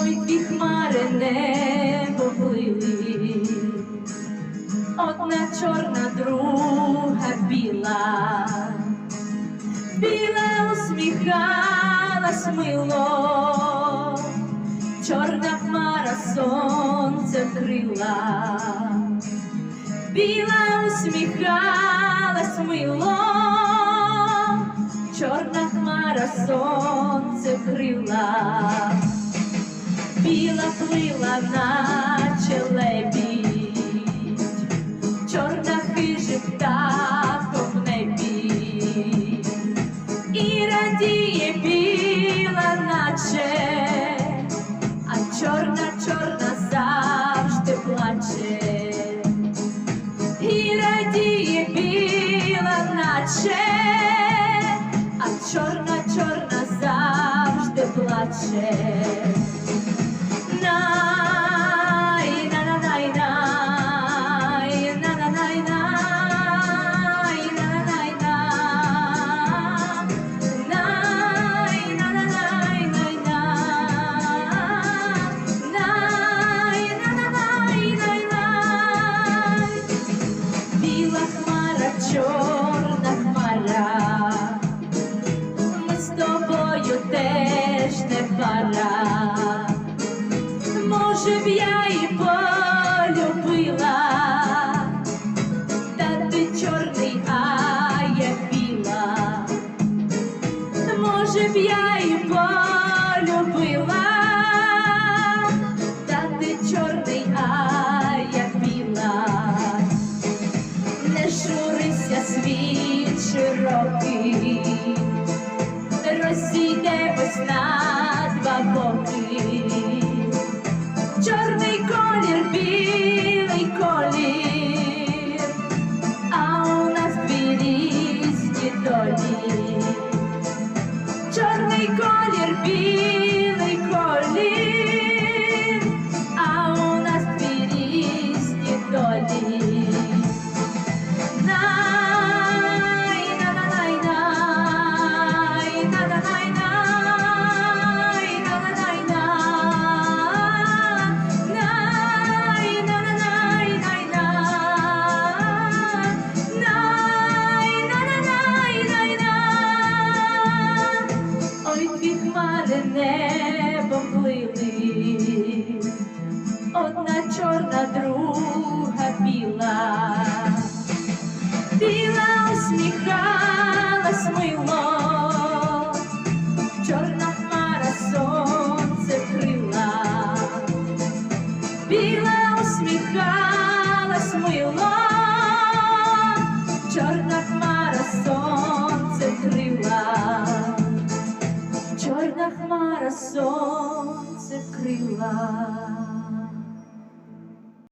Ой, дві хмари небо плили, одна чорна, друга біла, біла усміхалась мило, чорна хмара сонце вкрила, біла усміхалась мило, чорна хмара сонце вкрила. Біла плила, наче лебідь, чорна хижим птахом в небі, і радіє біла, наче, а чорна, чорна завжди плаче, і радіє біла, наче, а чорна, чорна завжди плаче. Тобою теж не пара. Може б я і полюбила, та ти чорний, а я біла. Може б я і полюбила, та ти чорний, а я біла. Не журися, світ широкий, subir. Хмари небом плили, одна чорна, друга біла. Хмара сонце вкрила.